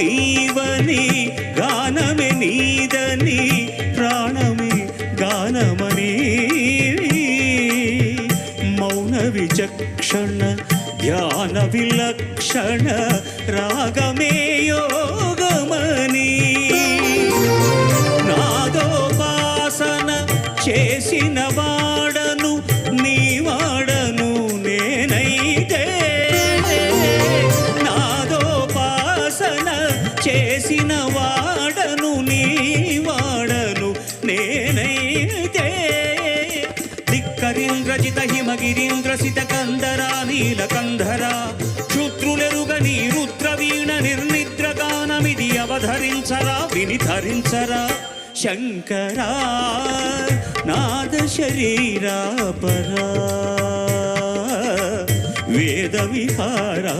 నీవని గానమే నీదని ప్రాణమే గానమని. మౌన విచక్షణ ధ్యాన విలక్షణ రాగమే యోగమని. నాదోపాసన చేసిన వా చేసిన వాడను నీ వాడను నేనైతే ధిక్కరీంద్రజిత హిమగిరీంద్రసిత కందరా నీలకంధరా క్షుద్రులెరుగని రుద్రవీణ నిర్నిద్రగానమిది అవధరించరా వినిధరించరా. శంకరా నాద శరీరా పరా వేద విహారా